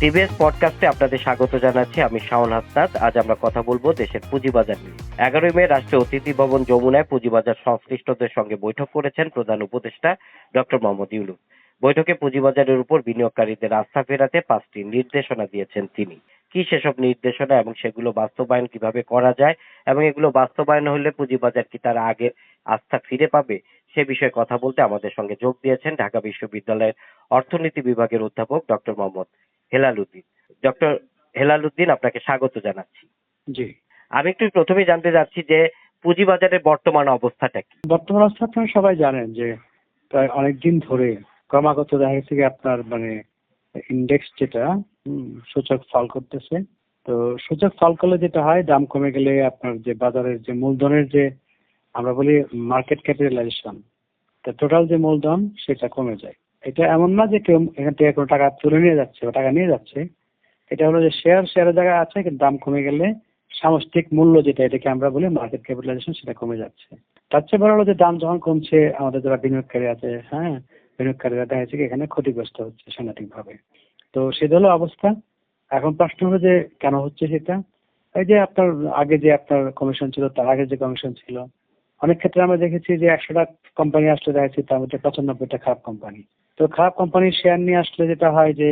TVS পডকাস্টে আপনাদের স্বাগত জানাচ্ছি, আমি শাওন হাসনাত। আজ আমরা কথা বলব দেশের পুঁজিবাজার নিয়ে। এগারোই মে রাষ্ট্রীয় অতিথি ভবন যমুনায় পুঁজিবাজার সংশ্লিষ্টদের সঙ্গে বৈঠক করেছেন প্রধান উপদেষ্টা ডক্টর মোহাম্মদ ইউনুস। বৈঠকে পুঁজিবাজারের উপর বিনিয়োগকারীদের আস্থা ফেরাতে পাঁচটি নির্দেশনা দিয়েছেন তিনি। কি সেসব নির্দেশনা এবং সেগুলো বাস্তবায়ন কীভাবে করা যায় এবং এগুলো বাস্তবায়ন হলে পুঁজিবাজার কি তার আগের আস্থা ফিরে পাবে, সে বিষয়ে কথা বলতে আমাদের সঙ্গে যোগ দিয়েছেন ঢাকা বিশ্ববিদ্যালয়ের অর্থনীতি বিভাগের অধ্যাপক ডক্টর মোহাম্মদ হেলাল উদ্দিন ডক্টর হেলাল উদ্দিন আপনাকে স্বাগত জানাচ্ছি। জি। আমি একটু প্রথমেই জানতে চাচ্ছি যে পুঁজিবাজারের বর্তমান অবস্থাটা কি? বর্তমান অবস্থা আপনারা সবাই জানেন যে প্রায় অনেকদিন ধরে ক্রমাগত দেখা গেছে আপনার মানে ইন্ডেক্স যেটা সূচক ফল করতেছে। তো সূচক ফল করলে যেটা হয় দাম কমে গেলে আপনার যে বাজারের যে মূলধনের যে আমরা বলি মার্কেট ক্যাপিটালাইজেশন তা টোটাল যে মূলধন সেটা কমে যায়। এটা এমন না যে কেউ এখান থেকে কোনো টাকা তুলে নিয়ে যাচ্ছে বা টাকা নিয়ে যাচ্ছে। এটা হলো যে শেয়ার শেয়ারের জায়গায় আছে, কিন্তু দাম কমে গেলে সামষ্টিক মূল্য যেটা এটাকে আমরা বলি মার্কেট ক্যাপিটালাইজেশন সেটা কমে যাচ্ছে। তার চেয়ে বড় হলো যে দাম যখন কমছে, আমাদের যারা বিনিয়োগকারী আছে হ্যাঁ বিনিয়োগকারীরা দেখা যাচ্ছে এখানে ক্ষতিগ্রস্ত হচ্ছে সাংঘাতিক ভাবে তো সেটা হলো অবস্থা। এখন প্রশ্ন হলো যে কেন হচ্ছে সেটা? এই যে আপনার আগে যে আপনার কমিশন ছিল, তার আগে যে কমিশন ছিল, অনেক ক্ষেত্রে আমরা দেখেছি যে একশোটা কোম্পানি আসলে দেখা যাচ্ছে তার মধ্যে পঁচানব্বইটা খারাপ কোম্পানি তো খারাপ কোম্পানির শেয়ার নিয়ে আসলে যেটা হয় যে,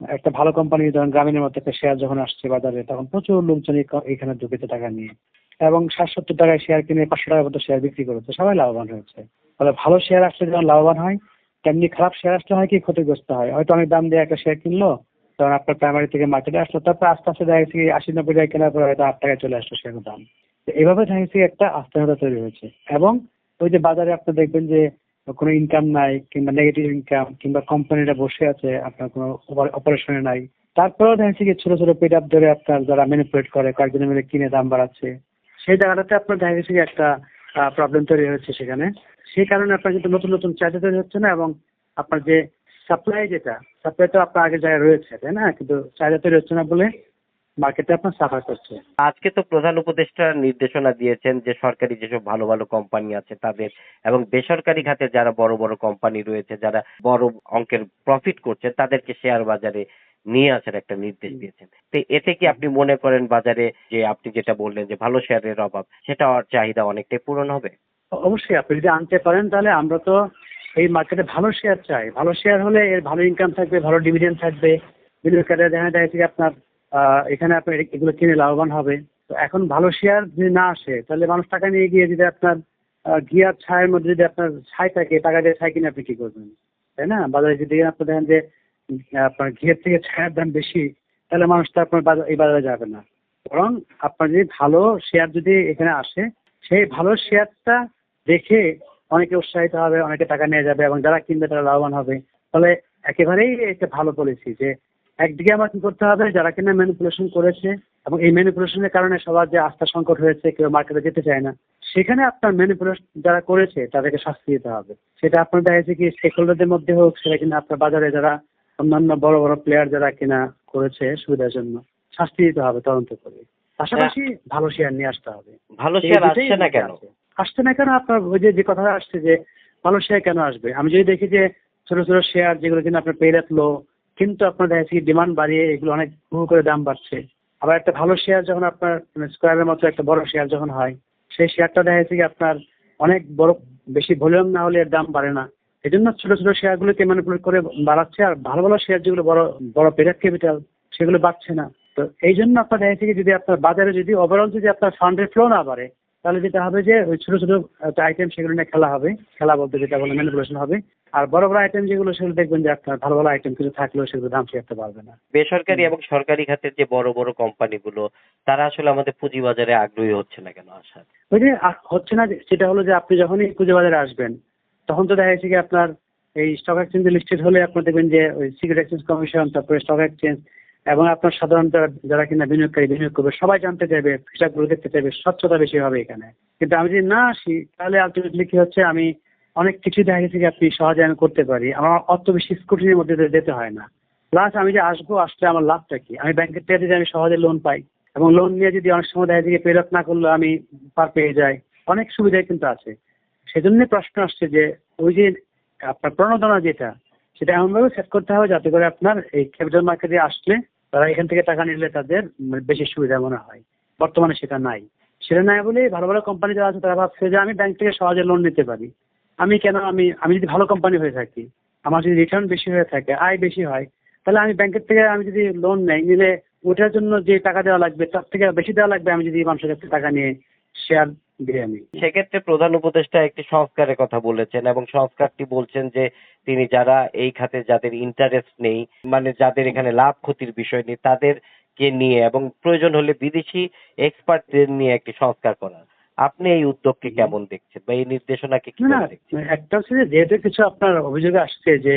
একটা ভালো কোম্পানি ধরেন গ্রামীণের মধ্যে একটা শেয়ার যখন আসছে বাজারে, তখন প্রচুর লোকজন এখানে ঢুকেছে টাকা নিয়ে। এবং ষাট সত্তর টাকায় শেয়ার কিনে পাঁচশো টাকার মতো শেয়ার বিক্রি করেছে। সবাই লাভবান হয়েছে। ফলে ভালো শেয়ার আসলে যেমন লাভবান হয়, তেমনি খারাপ শেয়ার আসলে হয় কি ক্ষতিগ্রস্ত হয়। হয়তো অনেক দাম দিয়ে একটা শেয়ার কিনলো, তখন আপনার প্রাইমারি থেকে মার্কেটে আসলো, তারপর আস্তে আস্তে দেখা গেছে আশি নব্বই টাকা কেনার পরে হয়তো আট টাকায় চলে আসলো শেয়ারের দাম। তো এইভাবে দেখা গেছে একটা আস্থাহতা তৈরি হয়েছে। এবং ওই যে বাজারে আপনি দেখবেন যে কোনো ইনকাম নাই কিংবা নেগেটিভ ইনকাম কিংবা কোম্পানিটা বসে আছে, আপনার কোনো অপারেশনে নাই, তারপরেও দেখা যাচ্ছে কি ছোট ছোট পেড আপ ধরে আপনার যারা ম্যানিপুলেট করে কয়েকজনে মিলে কিনে দাম বাড়াচ্ছে। সেই জায়গাটাতে আপনার দেখা গেছে কি একটা প্রবলেম তৈরি হচ্ছে সেখানে। সেই কারণে আপনার কিন্তু নতুন নতুন চাহিদা তৈরি হচ্ছে না এবং আপনার যে সাপ্লাই যেটা সাপ্লাই তো আপনার আগের জায়গায় রয়েছে, তাই না? কিন্তু চাহিদা তৈরি হচ্ছে না বলে মার্কেটে আপনার সাফার করছে। আজকে তো প্রধান উপদেষ্টা নির্দেশনা দিয়েছেন যে সরকারি যেসব ভালো ভালো কোম্পানি আছে তাদের এবং বেসরকারি খাতে যারা বড় বড় কোম্পানি রয়েছে যারা বড় অঙ্কের প্রফিট করছে তাদেরকে শেয়ার বাজারে নিয়ে আসার একটা নির্দেশ দিয়েছেন। তো এতে কি আপনি মনে করেন বাজারে যে আপনি যেটা বললেন যে ভালো শেয়ারের অভাব সেটা চাহিদা অনেকটাই পূরণ হবে? অবশ্যই আপনি যদি আনতে পারেন তাহলে আমরা তো এই মার্কেটে ভালো শেয়ার চাই। ভালো শেয়ার হলে এর ভালো ইনকাম থাকবে ভালো ডিভিডেন্ড থাকবে। বিনিয়োগকারীরা দেখা যায় যে আপনার এখানে আপনার এগুলো কিনে লাভবান হবে। তো এখন ভালো শেয়ার যদি না আসে, তাহলে মানুষ টাকা নিয়ে গিয়ে যদি আপনার ঘিয়ার ছায়ের মধ্যে যদি আপনার ছাই থাকে, টাকা দিয়ে ছাই কিনে আপনি কি করবেন? তাই না? বাজারে যদি আপনি দেখেন যে আপনার ঘিয়ের থেকে ছায়ের দাম বেশি, তাহলে মানুষ তো আপনার এই বাজারে যাবে না। বরং আপনার যদি ভালো শেয়ার যদি এখানে আসে, সেই ভালো শেয়ারটা দেখে অনেকে উৎসাহিত হবে, অনেকে টাকা নিয়ে যাবে এবং যারা কিনবে তারা লাভবান হবে। ফলে একেবারেই একটা ভালো পলিসি যে একদিকে আমার কি করতে হবে যারা কিনা ম্যানিপুলেশন করেছে এবং এই ম্যানিপুলেশনের কারণে সবার যে আস্থা সংকট হয়েছে কেউ মার্কেটে যেতে চায় না সেখানে আপনার ম্যানিপুলেশন যারা করেছে তাদেরকে শাস্তি দিতে হবে। সেটা আপনার দেখা যাচ্ছে কি স্টেক হোল্ডারদের মধ্যে হোক সেটা কিনা আপনার বাজারে যারা অন্যান্য বড় বড় প্লেয়ার যারা কিনা করেছে সুবিধার জন্য শাস্তি দিতে হবে তদন্ত করে। পাশাপাশি ভালো শেয়ার নিয়ে আসতে হবে। ভালো শেয়ার আসছে না কেন? আসছে না কেন? আপনার ওই যে যে কথা আসছে যে ভালো শেয়ার কেন আসবে? আমি যদি দেখি যে ছোট ছোট শেয়ার যেগুলো কিনা আপনার পেয়ে লো কিন্তু আপনার দেখা যাচ্ছে ডিমান্ড বাড়িয়ে এগুলো অনেক হু হু করে দাম বাড়ছে। আবার একটা ভালো শেয়ার যখন আপনার স্কোয়ারের মতো একটা বড় শেয়ার যখন হয়, সেই শেয়ারটা দেখা যাচ্ছে কি আপনার অনেক বড়, বেশি ভলিউম না হলে এর দাম বাড়ে না। এই জন্য ছোট ছোট শেয়ারগুলোকে ম্যানিপুলেট করে বাড়াচ্ছে, আর ভালো ভালো শেয়ার যেগুলো বড় বড় পেরিয়ড ক্যাপিটাল সেগুলো বাড়ছে না। তো এই জন্য আপনার দেখা যাচ্ছে যদি আপনার বাজারে যদি ওভারঅল যদি আপনার ফান্ডের ফ্লো না বাড়ে তাহলে যেটা হবে যে ওই ছোট ছোট একটা আইটেম সেগুলো নিয়ে খেলা হবে খেলা বলতে যেটা বলে ম্যানিপুলেশন হবে। আর বড় বড় আইটেম যেগুলো সেগুলো দেখবেন যে আপনার ভালো ভালো আইটেম কিছু থাকলেও সেগুলো দাম শিখতে পারবে না। বেসরকারি এবং সরকারি খাতের যে বড় বড় কোম্পানিগুলো তারা আসলে আমাদের পুঁজিবাজারে আগ্রহী হচ্ছে না কেন আসার ওই যে হচ্ছে না সেটা হলো যে আপনি যখনই পুজো বাজারে আসবেন তখন তো দেখা যাচ্ছে কি আপনার এই স্টক এক্সচেঞ্জে লিস্টেড হলে আপনার দেখবেন যে ওই সিকিউরিটি এক্সচেঞ্জ কমিশন তারপরে স্টক এক্সচেঞ্জ এবং আপনার সাধারণ যারা- কিনা বিনিয়োগকারী, বিনিয়োগ করবে, সবাই জানতে চাইবে হিসাবগুলো দেখতে চাইবে, স্বচ্ছতা বেশি হবে এখানে। কিন্তু আমি যদি না আসি, তাহলে আলটিমেটলি কি হচ্ছে, আমি অনেক কিছু দেখা গেছে আপনি সহজে আমি করতে পারি। আমার অত বেশি স্কুটির মধ্যে যেতে হয় না। প্লাস আমি যে আসব, আসলে আমার লাভটা কি? আমি ব্যাংকের থেকে যদি আমি সহজে লোন পাই, এবং লোন নিয়ে যদি অনেক সময় দেখা যায় পেড না করলে আমি পার পেয়ে যাই, অনেক সুবিধা কিন্তু আছে। সেজন্য প্রশ্ন আসছে যে, ওই যে আপনার প্রণোদনা যেটা, সেটা এমনভাবে সেট করতে হবে যাতে করে আপনার এই ক্যাপিটাল মার্কেটে আসলে তারা এখান থেকে টাকা নিলে তাদের বেশি সুবিধা মনে হয়। বর্তমানে সেটা নাই। সেটা নাই বলে ভালো ভালো কোম্পানি যারা আছে তারা ভাবছে যে আমি ব্যাংক থেকে সহজে লোন নিতে পারি। আমি কেন আমি আমি যদি ভালো কোম্পানি হয়ে থাকি, আমার যদি রিটার্ন বেশি হয়ে থাকে, আয় বেশি হয়, তাহলে আমি ব্যাংকের থেকে আমি যদি লোন নেই, নিলে ওটার জন্য যে টাকা দেওয়া লাগবে, তার থেকে বেশি দেওয়া লাগবে আমি যদি মানুষের কাছ টাকা নিয়ে শেয়ার আমি সেক্ষেত্রে প্রধান উপদেষ্টা একটি সংস্কারের কথা বলেছেন এবং সংস্কারটি বলছেন যে তিনি যারা এই খাতে যাদের ইন্টারেস্ট নেই মানে যাদের এখানে লাভ ক্ষতির বিষয় নেই তাদেরকে নিয়ে এবং প্রয়োজন হলে বিদেশি এক্সপার্টদের নিয়ে একটি সংস্কার করা আপনি এই উদ্যোগকে কেমন দেখছেন বা এই নির্দেশনাকে দেখছেন? একটা হচ্ছে যে যেহেতু কিছু আপনার অভিযোগে আসছে যে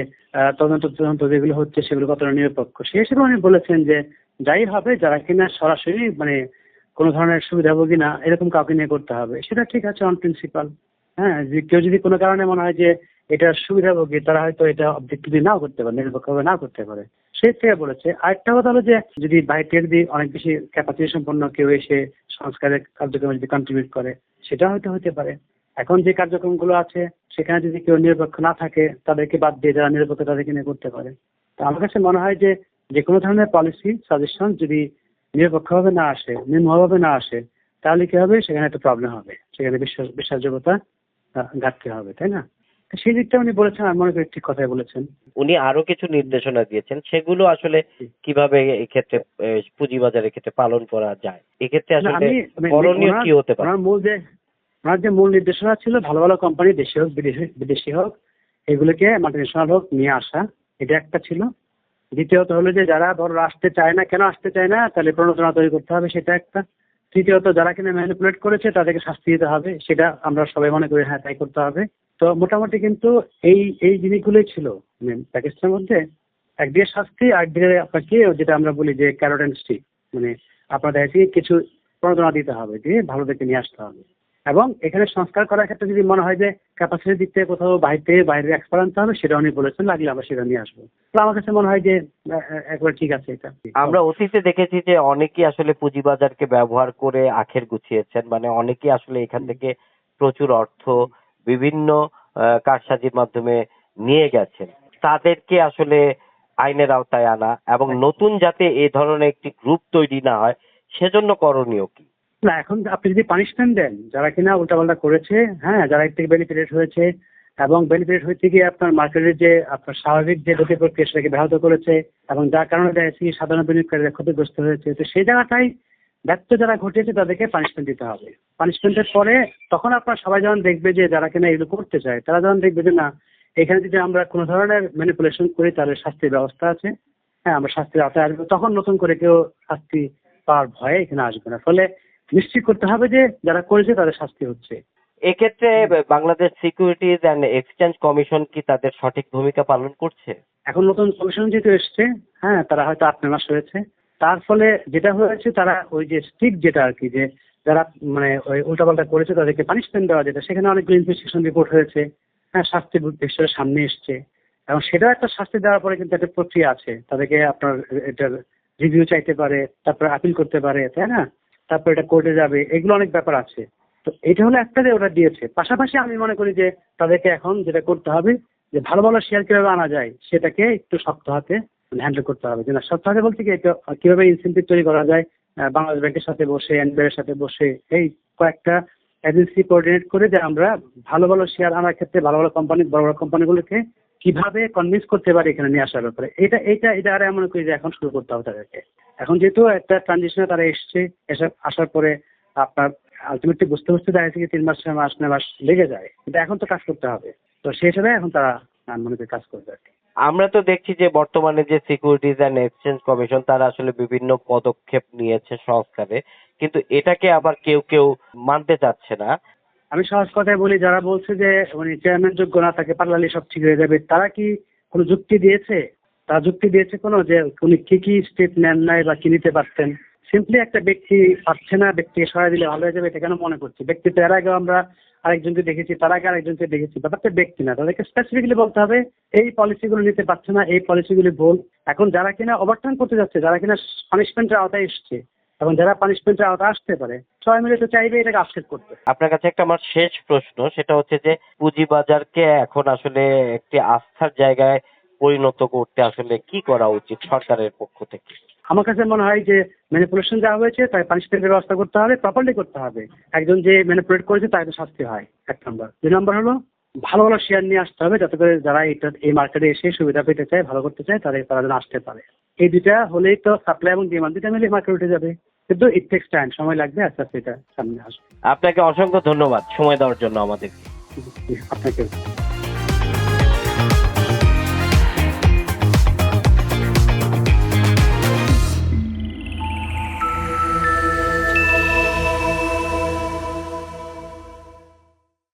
তদন্ত তদন্ত যেগুলো হচ্ছে সেগুলো কতটা নিরপেক্ষ সেই হিসেবে উনি বলেছেন যে যাই হবে যারা কিনা সরাসরি মানে কোনো ধরনের সুবিধা সুবিধাভোগী না এরকম কাউকে নিয়ে করতে হবে। সেটা ঠিক আছে অন প্রিন্সিপাল হ্যাঁ যে কেউ যদি কোনো কারণে মনে হয় যে এটা সুবিধা সুবিধাভোগী, তারা হয়তো এটা অবজেক্টিভলি নাও করতে পারে, নিরপেক্ষভাবে নাও করতে পারে। সেই থেকে বলেছে। আরেকটা কথা হলো যে, যদি বাইরে যদি অনেক বেশি ক্যাপাসিটি সম্পন্ন কেউ এসে সংস্কারের কার্যক্রমে যদি কন্ট্রিবিউট করে সেটা হয়তো হতে পারে। এখন যে কার্যক্রমগুলো আছে, সেখানে যদি কেউ নিরপেক্ষ না থাকে, তাদেরকে বাদ দিয়ে যারা নিরপেক্ষ তাদেরকে নিয়ে করতে পারে। তো আমার কাছে মনে হয় যে যে কোনো ধরনের পলিসি সাজেশন যদি নিরপেক্ষভাবে না আসে নির্মভাবে না আসে তাহলে কি হবে? সেখানে একটা প্রবলেম হবে। সেখানে বিশ্বাস বিশ্বাসযোগ্যতা ঘাটতি হবে তাই না? সেই দিকটা উনি বলেছেন আমি মনে করি ঠিক কথাই বলেছেন। উনি আরও কিছু নির্দেশনা দিয়েছেন সেগুলো আসলে কীভাবে এক্ষেত্রে পুঁজিবাজারের ক্ষেত্রে পালন করা যায়? এক্ষেত্রে আসলে করণীয় কি হতে পারে? মূল যে ওনার যে মূল নির্দেশনা ছিল ভালো ভালো কোম্পানি দেশি হোক বিদেশি বিদেশি হোক এগুলোকে মাল্টিনেশনাল হোক নিয়ে আসা এটা একটা ছিল। দ্বিতীয়ত হলো যে যারা ধরো আসতে চায় না, কেন আসতে চায় না, তাহলে প্রণোদনা তৈরি করতে হবে, সেটা একটা। তৃতীয়ত যারা কিনা ম্যানিপুলেট করেছে, তাদেরকে শাস্তি দিতে হবে, সেটা আমরা সবাই মনে করি হ্যাঁ তাই করতে হবে। তো মোটামুটি কিন্তু এই এই জিনিসগুলোই ছিল প্যাকেজটার মধ্যে। একদিকে শাস্তি একদিকে আপনাকে যেটা আমরা বলি যে ক্যারোট মানে আপনাদের কিছু প্রণোদনা দিতে হবে, দিয়ে ভালো দেখে নিয়ে আসতে হবে। এবং এখানে সংস্কার করার ক্ষেত্রে যদি মনে হয় যে ক্যাপাসিটির দিক থেকে কোথাও বাইরে বাইরে এক্সপার্ট আনতে হবে সেটা উনি বলেছেন লাগলে আমরা সেটা নিয়ে আসব। তো আমার কাছে মনে হয় যে একবার ঠিক আছে এটা। আমরা অতীতে দেখেছি যে অনেকেই আসলে পুঁজিবাজারকে ব্যবহার করে আখের গুছিয়েছেন মানে অনেকেই আসলে এখান থেকে প্রচুর অর্থ বিভিন্ন কারসাজির মাধ্যমে নিয়ে গেছেন। তাদেরকে আসলে আইনের আওতায় আনা এবং নতুন যাতে এ ধরনের একটি গ্রুপ তৈরি না হয় সেজন্য করণীয় কি? না, এখন আপনি যদি পানিশমেন্ট দেন, যারা কিনা উল্টাপাল্টা করেছে হ্যাঁ যারা এর থেকে বেনিফিটেড হয়েছে এবং বেনিফিট হইতে গিয়ে আপনার মার্কেটের যে, আপনার স্বাভাবিক যে গতি প্রক্রিয়া সেটাকে ব্যাহত করেছে এবং যার কারণে দেখা যাচ্ছে কি সাধারণ বিনিয়োগকারীরা ক্ষতিগ্রস্ত হয়েছে, তো সেই জায়গাটাই ব্যর্থ যারা ঘটিয়েছে তাদেরকে পানিশমেন্ট দিতে হবে। পানিশমেন্টের পরে তখন আপনার সবাই যখন দেখবে যে যারা কিনা এগুলো করতে চায়, তারা যখন দেখবে যে না, এখানে যদি আমরা কোনো ধরনের ম্যানিপুলেশন করি, তাহলে শাস্তির ব্যবস্থা আছে। হ্যাঁ আমরা শাস্তির আওতায় আসব, তখন নতুন করে কেউ শাস্তি পাওয়ার ভয়ে এখানে আসবে না। ফলে নিশ্চিত করতে হবে যে যারা করেছে তাদের শাস্তি হচ্ছে। এক্ষেত্রে Bangladesh securities and exchange commission কি তাদের সঠিক ভূমিকা পালন করছে? এখন নতুন কমিশন যেহেতু এসছে হ্যাঁ তারা হয়তো আট মাস হয়েছে তার ফলে যেটা হয়েছে তারা ওই যে স্টিক যেটা আর কি যে যারা মানে ওই উল্টাপাল্টা করেছে তাদেরকে পানিশমেন্ট দেওয়া যেটা সেখানে অনেকগুলো ইনভেস্টিগেশন রিপোর্ট হয়েছে। হ্যাঁ শাস্তি বিশ্বের সামনে এসছে। এবং সেটাও একটা শাস্তি দেওয়ার পরে কিন্তু একটা প্রক্রিয়া আছে। তাদেরকে আপনার এটার রিভিউ চাইতে পারে তারপরে আপিল করতে পারে তাই না? তারপর এটা কোর্টে যাবে, এগুলো অনেক ব্যাপার আছে। তো এটা হলো একটা যে ওরা দিয়েছে। পাশাপাশি আমি মনে করি যে তাদেরকে এখন যেটা করতে হবে, যে ভালো ভালো শেয়ার কীভাবে আনা যায়, সেটাকে একটু শক্ত হাতে হ্যান্ডেল করতে হবে। যে না, শক্ত হাতে বলতে কি, এটা কীভাবে ইনসেন্টিভ তৈরি করা যায় বাংলাদেশ ব্যাংকের সাথে বসে এনবিআর সাথে বসে, এই কয়েকটা এজেন্সি কোঅর্ডিনেট করে যে আমরা ভালো ভালো শেয়ার আনার ক্ষেত্রে ভালো ভালো কোম্পানি বড় বড় কোম্পানিগুলোকে কীভাবে কনভিন্স করতে পারে এখানে নিয়ে আসার ব্যাপারে? এটা এটা এটা আর মনে করি যে এখন শুরু করতে হবে তাদেরকে। এখন যেহেতু একটা ট্রানজিশনে তারা এসছে, এসে আসার পরে আপনার আলটিমেটলি বুঝতে বুঝতে দেখা যাচ্ছে তিন মাস, ছয় মাস নয় মাস লেগে যায়। কিন্তু এখন তো কাজ করতে হবে। তো সেই হিসাবে এখন তারা মনে করি কাজ করবে আর আমরা তো দেখছি যে বর্তমানে যে সিকিউরিটিজ অ্যান্ড এক্সচেঞ্জ কমিশন তারা আসলে বিভিন্ন পদক্ষেপ নিয়েছে সংস্কারে। কিন্তু এটাকে আবার কেউ কেউ মানতে চাচ্ছে না। আমি সহজ কথায় বলি, যারা বলছে যে মানে চেয়ারম্যান যোগ্য না, তাকে পারলালি সব ঠিক হয়ে যাবে, তারা কি কোনো যুক্তি দিয়েছে? তারা যুক্তি দিয়েছে কোনো যে, উনি কি কি স্টেপ নেন নাই বা কি নিতে পারতেন? সিম্পলি একটা ব্যক্তি পারছে না, ব্যক্তিকে সহায় দিলে ভালো হয়ে যাবে, এটা কেন মনে করছি? ব্যক্তি তো এর আগে আমরা আরেকজনকে দেখেছি, তার আগে আরেকজনকে দেখেছি, ব্যাপারটা ব্যক্তি না, তাদেরকে স্পেসিফিকলি বলতে হবে, এই পলিসিগুলো নিতে পারছে না, এই পলিসিগুলি ভুল, এখন যারা কিনা ওভারটার্ন করতে যাচ্ছে, যারা কিনা পানিশমেন্টের আওতায় এসছে এবং যারা পানিশমেন্টের আওতায় আসতে পারে সবাই মিলে তো চাইবে এটাকে আপসেট করতে। আপনার কাছে একটা আমার শেষ প্রশ্ন সেটা হচ্ছে যে পুঁজিবাজারকে এখন আসলে একটি আস্থার জায়গায় পরিণত করতে আসলে কি করা উচিত সরকারের পক্ষ থেকে? আমার কাছে মনে হয় যে ম্যানিপুলেশন যা হয়েছে তাই পানিশমেন্টের ব্যবস্থা করতে হবে প্রপারলি করতে হবে। একজন যে ম্যানিপুলেট করেছে তাকে শাস্তি হয় এক নম্বর দুই নম্বর হলো ভালো ভালো শেয়ার নিয়ে আসতে হবে যাতে করে যারা এটা এই মার্কেটে এসে সুবিধা পেতে চায় ভালো করতে চায় তাদের তারা যেন আসতে পারে। এই দুটা হলেই তো সাপ্লাই এবং ডিমান্ড দুটা মিলে মার্কেট উঠে যাবে। কিন্তু ইট টেক্স টাইম সময় লাগবে আস্তে আস্তে এটা সামনে আসবে। আপনাকে অসংখ্য ধন্যবাদ সময় দেওয়ার জন্য আমাদের আপনাকে